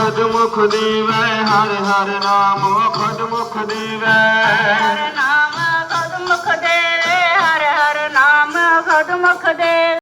ਖੁਦ ਮੁਖ ਦੀਵੈ, ਹਰ ਹਰ ਨਾਮ ਖੁਦ ਮੁਖ ਦੀਵੈ। ਹਰ ਨਾਮ ਖੁਦ ਮੁਖ ਦੇ ਹਰ ਹਰ ਨਾਮ ਖੁਦ ਮੁਖ ਦੇ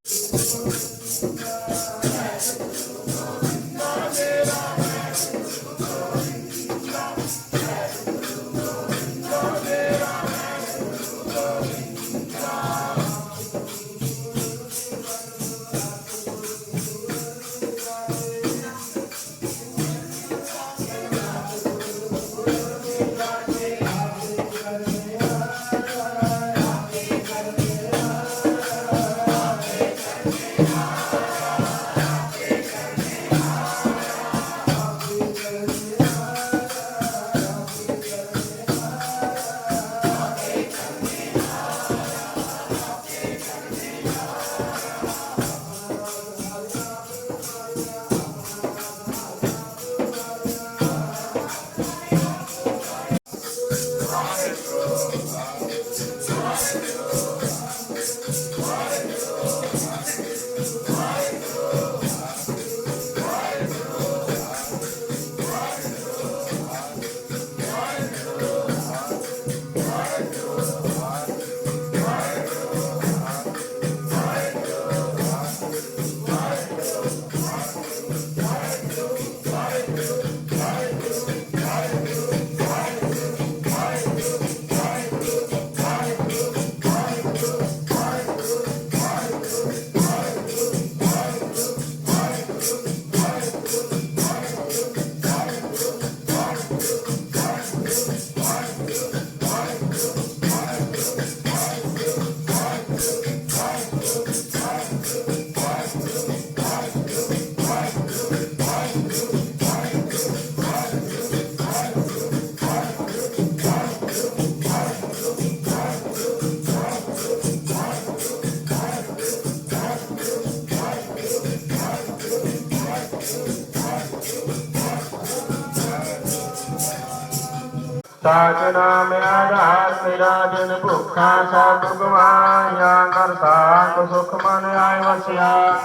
ਸਾਚ ਨਾਮ ਆਧਾਰ ਮੇਰਾ ਜਨ ਭੁੱਖਾ ਸਭ ਗਵਾਇਆ ਕਰ ਸਾਖ ਸੁਖ ਮਨ ਆਇ ਵਸਿਆ।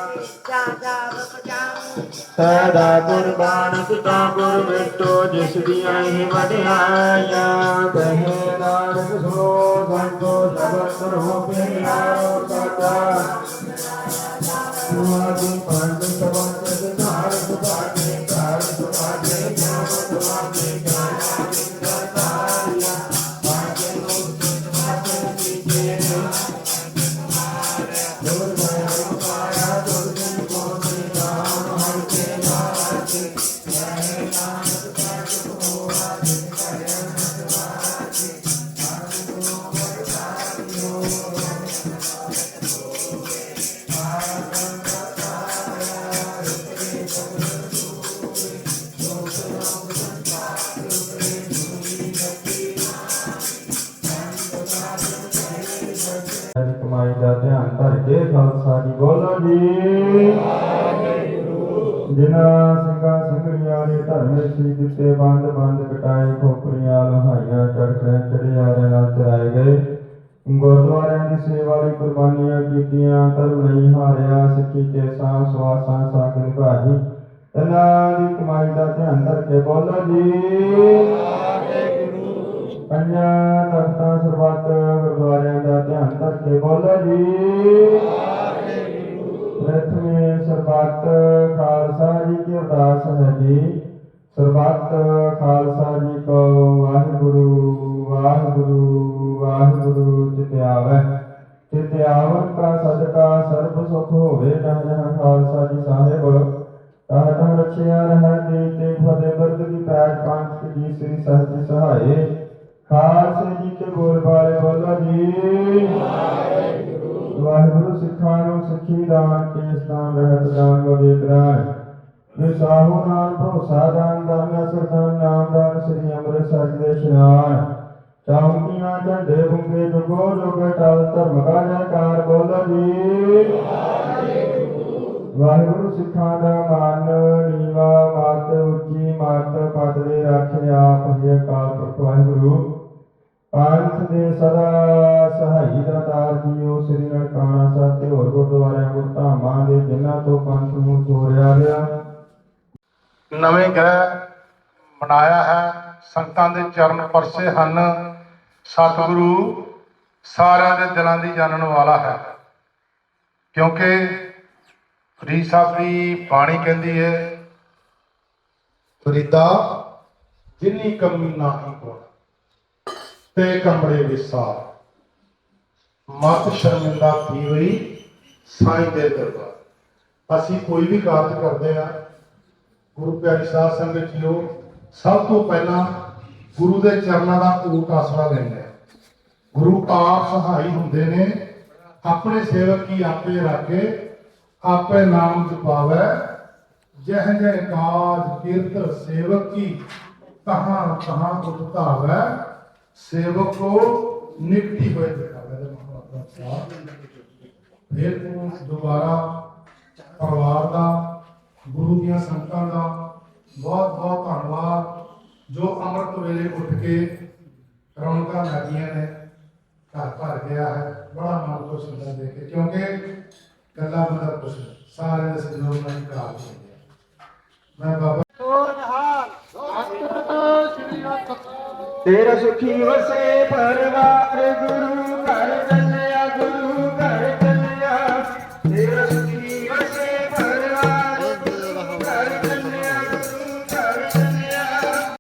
ਸਦਾ ਗੁਰਬਾਣ ਪਿਤਾ ਗੁਰ ਮਿਟੋ ਜਿਸ ਦੀਆਂ ਹੀ ਵਡਿਆਈਆਂ ਕਹੇ ਨਾਨਕ ਸੁਣੋ ਸੰਤੋ ਜਗਤ ਕਰੋ ਪਿਆਰੋ ਸਾਚਾ ਜਿਨ੍ਹਾਂ ਸਿੰਘਾਂ ਸਿੰਘਣੀਆਂ ਦੇ ਧਰਮੇ ਸੀ ਦਿੱਤੇ ਬੰਦ ਬੰਦ ਕਟਾਏ ਖੋਪਰੀਆਂ, ਲਹਾਈਆਂ ਚੜਕੇ ਚੜਿਆਰੇ ਨਾਲ ਚਰਾਏ ਗਏ। ਗੁਰਦੁਆਰਿਆਂ ਦੀ ਸੇਵਾ ਲਈ ਕੁਰਬਾਨੀਆਂ ਕੀਤੀਆਂ, ਧਰਮ ਨਹੀਂ ਹਾਰਿਆ, ਸਿੱਖੀ ਕੇ ਸਾਹ ਸਵਾਸਾਂ ਸਾਖ ਨਿਭਾਈ ਇਹਨਾਂ ਦੀ ਕਮਾਈ ਦਾ ਧਿਆਨ ਧਰ ਕੇ ਬੋਲੋ ਜੀ। ਪੰਜਾਂ ਤਖਤਾਂ ਸਰਬੱਤ ਗੁਰਦੁਆਰਿਆਂ ਦਾ ਧਿਆਨ ਧਰ ਬੋਲੋ ਜੀ। ਪ੍ਰਥਮੇ ਸਰਬੱਤ ਖਾਲਸਾ ਜੀ ਕੀ ਅਰਦਾਸ ਹੈ ਜੀ। ਸਰਬੱਤ ਖਾਲਸਾ ਜੀ ਕੋ ਵਾਹਿਗੁਰੂ ਵਾਹਿਗੁਰੂ ਵਾਹਿਗੁਰੂ ਜਿਤਿ ਆਵੈ। ਜਿਤਿ ਆਵਨ ਕਾ ਸਦਕਾ ਸਰਬ ਸੁਖ ਹੋਵੇ ਜਹ ਜਹ ਖਾਲਸਾ ਜੀ ਸਾਹਿਬ। ਤਹ ਤਹ ਰਖਿਆ ਰਹਿ ਦੇ ਤੇ ਫਤਿਹ ਬਰਦ ਕੀ ਪੈਜ ਪੰਜ ਕੀ ਸ੍ਰੀ ਸਹਿਜ ਸਹਾਏ। ਖਾਲਸੇ ਜੀ ਕੇ ਬੋਲ ਬਾਲੇ ਬੋਲੋ ਜੀ। ਵਾਹਿਗੁਰੂ ਸਿੱਖਾਂ ਨੂੰ ਸਿੱਖੀ ਦਾਨ ਕੇ ਸਥਾਨ ਰਹਿਤ ਦਾਨ ਵਿਵੇਕ ਭਰੋਸਾ ਦਾਨ ਦਾਨ ਸਰਦਾਨ ਨਾਮ ਸ੍ਰੀ ਅੰਮ੍ਰਿਤਸਰ ਦੇ ਇਸ਼ਨਾਨ ਚੌਂਕੀਆਂ, ਝੰਡੇ, ਬੁੰਗੇ ਜੁਗੋ ਜੁਗ ਟਲ ਧਰਮ ਕਾ ਜੈਕਾਰ, ਬੋਲੋ ਜੀ। ਵਾਹਿਗੁਰੂ ਸਿੱਖਾਂ ਦਾ ਮਾਨ, ਨੀਵਾ, ਮਤ, ਉੱਚੀ ਮਤ, ਪਦ ਦੇ ਰੱਖਿਆ ਆਪ ਹੀ ਅਕਾਲ ਪੁਰਖ ਵਾਹਿਗੁਰੂ। ਪੰਥ ਦੇ ਸਦਾ ਸਹਾਈ ਦਾ ਤਾਰ ਜੀਓ, ਸ੍ਰੀ ਨਨਕਾਣਾ ਸਾਹਿਬ ਤੇ ਹੋਰ ਗੁਰਦੁਆਰਿਆਂ ਗੁਰਧਾਮਾਂ ਦੇ ਜਿਨ੍ਹਾਂ ਤੋਂ ਪੰਥ ਨੂੰ ਚੋਰਿਆ ਗਿਆ। ਨਵੇਂ ਗ੍ਰਹਿ ਮਨਾਇਆ ਹੈ। ਸੰਗਤਾਂ ਦੇ ਚਰਨ ਪਰਸੇ ਹਨ। ਸਤਿਗੁਰੂ ਸਾਰਿਆਂ ਦੇ ਦਿਲਾਂ ਦੀ ਜਾਣਨ ਵਾਲਾ ਹੈ। ਕਿਉਂਕਿ ਫਰੀਦ ਸਾਹਿਬ ਦੀ ਬਾਣੀ ਕਹਿੰਦੀ ਹੈ ਫਰੀਦਾ ਜਿੰਨੀ ਕਮੀ ਨਾਹੀ ਕੋ ਤੇ ਕਮਰੇ ਵਿਸਾਰ। ਮਤ ਸ਼ਰਮਿੰਦਾ ਕੀ ਹੋਈ ਸਾਈਂ ਦੇ ਦਰਬਾਰ। ਅਸੀਂ ਕੋਈ ਵੀ ਕਾਰਜ ਕਰਦੇ ਆ ਗੁਰੂ ਪਿਆਰੀ ਸਾਧ ਸੰਗਤ ਜੀਓ, ਸਭ ਤੋਂ ਪਹਿਲਾਂ ਗੁਰੂ ਦੇ ਚਰਨਾਂ ਦਾ ਊਟ ਆਸਰਾ ਲੈਂਦੇ ਆ ਗੁਰੂ ਆਪ ਸਹਾਈ ਹੁੰਦੇ ਨੇ, ਆਪਣੇ ਸੇਵਕ ਕੀ ਆਪੇ ਰਾਖੇ, ਆਪੇ ਨਾਮ ਜਪਾਵੇ। ਜਹ ਜਹ ਕਾਜ ਕੀਰਤ ਸੇਵਕ ਕੀ ਕਹਾਂ ਕਹਾਂ ਉਤਤਾਵੇ ਸੇਵਕ ਕੋ ਨਿਕਟੀ ਹੋਏ ਦਿਖਾਵੇ ਦੇ ਮਹਾਰਾਜ ਸਾਹਿਬ ਫਿਰ ਤੋਂ ਦੁਬਾਰਾ ਪਰਿਵਾਰ ਦਾ, ਗੁਰੂ ਦੀਆਂ ਸੰਗਤਾਂ ਦਾ ਬਹੁਤ ਬਹੁਤ ਧੰਨਵਾਦ, ਜੋ ਅੰਮ੍ਰਿਤ ਵੇਲੇ ਉੱਠ ਕੇ ਰੌਣਕਾਂ ਲੱਗੀਆਂ ਨੇ, ਘਰ ਭਰ ਗਿਆ ਹੈ। ਬੜਾ ਮਨ ਖੁਸ਼ ਹੁੰਦਾ ਦੇਖ ਕੇ, ਕਿਉਂਕਿ ਗੱਲਾਂ ਬੰਦਾ ਖੁਸ਼ ਸਾਰੇ ਦੇ ਸਹਿਯੋਗ ਨਾਲ ਹੀ ਪ੍ਰਾਪਤ ਹੁੰਦੇ ਆ ਮੈਂ ਬਾਬਾ ਤੇਰਾ ਸੁਖੀ ਵਸੇ ਪਰਵਾਰ ਗੁਰੂ